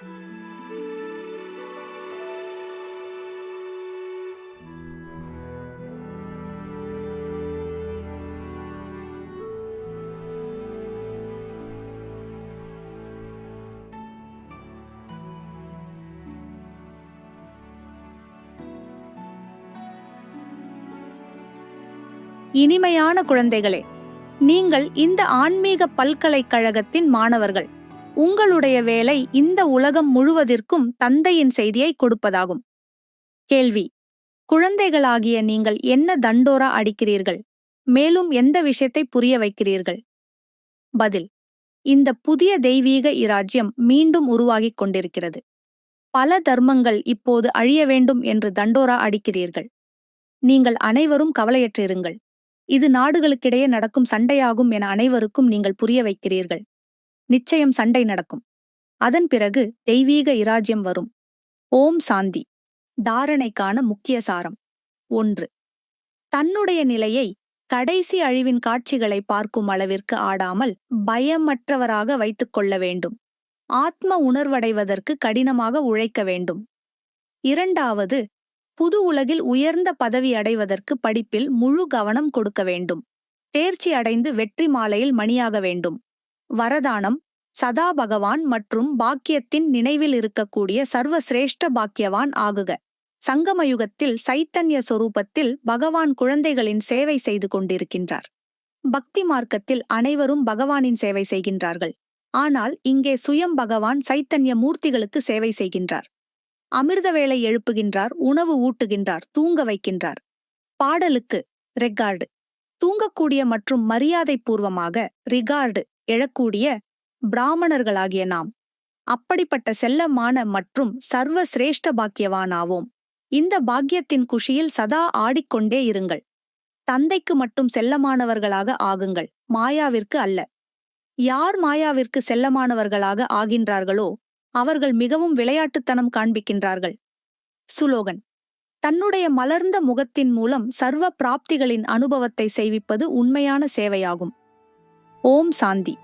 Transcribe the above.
இனிமையான குழந்தைகளே நீங்கள் இந்த ஆன்மீக பல்கலைக்கழகத்தின் மாணவர்கள். உங்களுடைய வேலை இந்த உலகம் முழுவதிற்கும் தந்தையின் செய்தியை கொடுப்பதாகும். கேள்வி. குழந்தைகளாகிய நீங்கள் என்ன தண்டோரா அடிக்கிறீர்கள்? மேலும் எந்த விஷயத்தை புரிய வைக்கிறீர்கள்? பதில். இந்த புதிய தெய்வீக இராஜ்யம் மீண்டும் உருவாகிக் கொண்டிருக்கிறது. பல தர்மங்கள் இப்போது அழிய வேண்டும் என்று தண்டோரா அடிக்கிறீர்கள். நீங்கள் அனைவரும் கவலையற்றிருங்கள். இது நாடுகளுக்கிடையே நடக்கும் சண்டையாகும் என அனைவருக்கும் நீங்கள் புரிய வைக்கிறீர்கள். நிச்சயம் சண்டை நடக்கும். அதன் பிறகு தெய்வீக இராஜ்யம் வரும். ஓம் சாந்தி. தாரணைக்கான முக்கிய சாரம். ஒன்று. தன்னுடைய நிலையை கடைசி அழிவின் காட்சிகளை பார்க்கும் அளவிற்கு ஆடாமல் பயமற்றவராக வைத்துக் கொள்ள வேண்டும். ஆத்ம உணர்வடைவதற்கு கடினமாக உழைக்க வேண்டும். இரண்டாவது புது உலகில் உயர்ந்த பதவி அடைவதற்கு படிப்பில் முழு கவனம் கொடுக்க வேண்டும். தேர்ச்சி அடைந்து வெற்றி மாலையில் மணியாக வேண்டும். வரதானம் சதா பகவான் மற்றும் பாக்கியத்தின் நினைவில் இருக்கக்கூடிய சர்வசிரேஷ்ட பாக்கியவான் ஆகுக. சங்கமயுகத்தில் சைத்தன்ய சொரூபத்தில் பகவான் குழந்தைகளின் சேவை செய்து கொண்டிருக்கின்றார். பக்தி மார்க்கத்தில் அனைவரும் பகவானின் சேவை செய்கின்றார்கள். ஆனால் இங்கே சுயம் பகவான் சைத்தன்ய மூர்த்திகளுக்கு சேவை செய்கின்றார். அமிர்த வேலை எழுப்புகின்றார் உணவு ஊட்டுகின்றார் தூங்க வைக்கின்றார். பாடலுக்கு ரெக்கார்டு. தூங்கக்கூடிய மற்றும் மரியாதை பூர்வமாக ரிகார்டு எழக்கூடிய பிராமணர்களாகிய நாம். அப்படிப்பட்ட செல்லமான மற்றும் சர்வ சிரேஷ்ட பாக்கியவானாவோம். இந்த பாக்கியத்தின் குஷியில் சதா ஆடிக்கொண்டே இருங்கள். தந்தைக்கு மட்டும் செல்லமானவர்களாக ஆகுங்கள். மாயாவிற்கு அல்ல. யார் மாயாவிற்கு செல்லமானவர்களாக ஆகின்றார்களோ அவர்கள் மிகவும் விளையாட்டுத்தனம் காண்பிக்கின்றார்கள். சுலோகன். தன்னுடைய மலர்ந்த முகத்தின் மூலம் சர்வ பிராப்திகளின் அனுபவத்தை செய்விப்பது உண்மையான சேவையாகும். ஓம் சாந்தி.